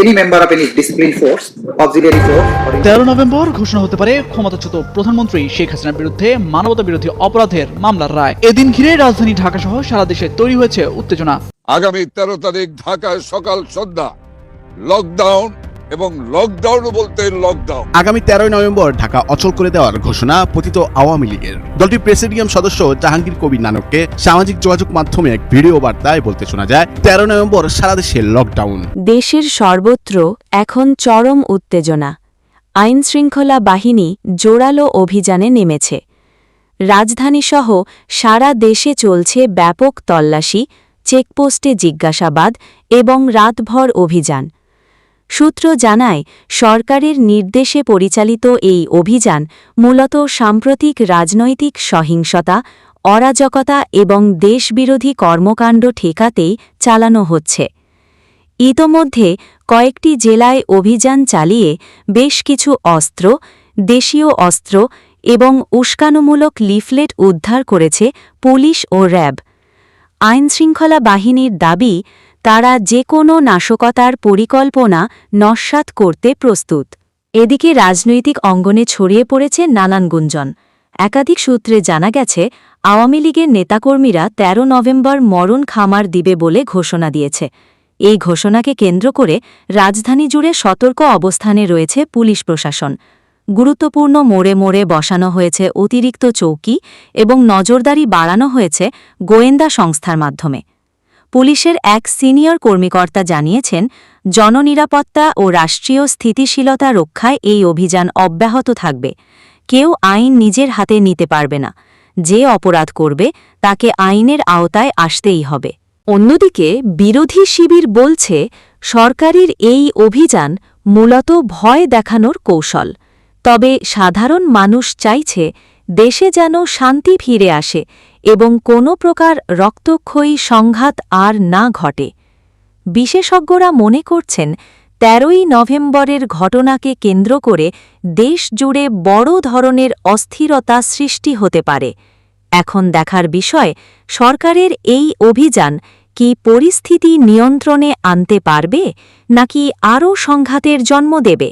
any member of any discipline force auxiliary force তেরো November ঘোষণা হতে পারে ক্ষমতাচ্যুত প্রধানমন্ত্রী শেখ হাসিনার বিরুদ্ধে মানবতা বিরোধী অপরাধের মামলার রায়। এদিন ঘিরে রাজধানী ঢাকা সহ সারা দেশে তৈরি হয়েছে উত্তেজনা। আগামী তেরো তারিখ ঢাকায় সকাল সন্ধ্যা। লকডাউন এবং লকডাউন বলতে লকডাউন আগামী তেরোই নভেম্বর ঢাকা অচল করে দেওয়ার ঘোষণা পতিত আওয়ামী লীগের। দলটির প্রেসিডিয়াম সদস্য জাহাঙ্গীর কবির নানককে সামাজিক যোগাযোগ মাধ্যমে এক ভিডিও বার্তায় বলতে শোনা যায় তেরো নভেম্বর সারা দেশে লকডাউন দেশের সর্বত্র এখন চরম উত্তেজনা। আইনশৃঙ্খলা বাহিনী জোরালো অভিযানে নেমেছে। রাজধানীসহ সারা দেশে চলছে ব্যাপক তল্লাশি চেকপোস্টে জিজ্ঞাসাবাদ এবং রাতভর অভিযান। সূত্র জানায়, সরকারের নির্দেশে পরিচালিত এই অভিযান মূলত সাম্প্রতিক রাজনৈতিক সহিংসতা, অরাজকতা এবং দেশবিরোধী কর্মকাণ্ড ঠেকাতেই চালানো হচ্ছে। ইতোমধ্যে কয়েকটি জেলায় অভিযান চালিয়ে বেশ কিছু অস্ত্র, দেশীয় অস্ত্র এবং উস্কানুমূলক লিফলেট উদ্ধার করেছে পুলিশ ও র্যাব। আইনশৃঙ্খলা বাহিনীর দাবি তারা যে কোনো নাশকতার পরিকল্পনা নস্যাৎ করতে প্রস্তুত। এদিকে রাজনৈতিক অঙ্গনে ছড়িয়ে পড়েছে নানান গুঞ্জন। একাধিক সূত্রে জানা গেছে, আওয়ামী লীগের নেতাকর্মীরা ১৩ নভেম্বর মরণ খামার দিবে বলে ঘোষণা দিয়েছে। এই ঘোষণাকে কেন্দ্র করে রাজধানী জুড়ে সতর্ক অবস্থানে রয়েছে পুলিশ প্রশাসন। গুরুত্বপূর্ণ মোড়ে মোড়ে বসানো হয়েছে অতিরিক্ত চৌকি এবং নজরদারি বাড়ানো হয়েছে গোয়েন্দা সংস্থার মাধ্যমে। পুলিশের এক সিনিয়র কর্মীকর্তা জানিয়েছেন, জননিরাপত্তা ও রাষ্ট্রীয় স্থিতিশীলতা রক্ষায় এই অভিযান অব্যাহত থাকবে। কেউ আইন নিজের হাতে নিতে পারবে না। যে অপরাধ করবে, তাকে আইনের আওতায় আসতেই হবে। অন্যদিকে, বিরোধী শিবির বলছে, সরকারের এই অভিযান মূলত ভয় দেখানোর কৌশল। তবে সাধারণ মানুষ চাইছে, দেশে যেন শান্তি ফিরে আসে এবং কোনো প্রকার রক্তক্ষয়ী সংঘাত আর না ঘটে। বিশেষজ্ঞরা মনে করছেন, তেরোই নভেম্বরের ঘটনাকে কেন্দ্র করে দেশ জুড়ে বড় ধরনের অস্থিরতা সৃষ্টি হতে পারে। এখন দেখার বিষয়, সরকারের এই অভিযান কি পরিস্থিতি নিয়ন্ত্রণে আনতে পারবে, নাকি আরও সংঘাতের জন্ম দেবে?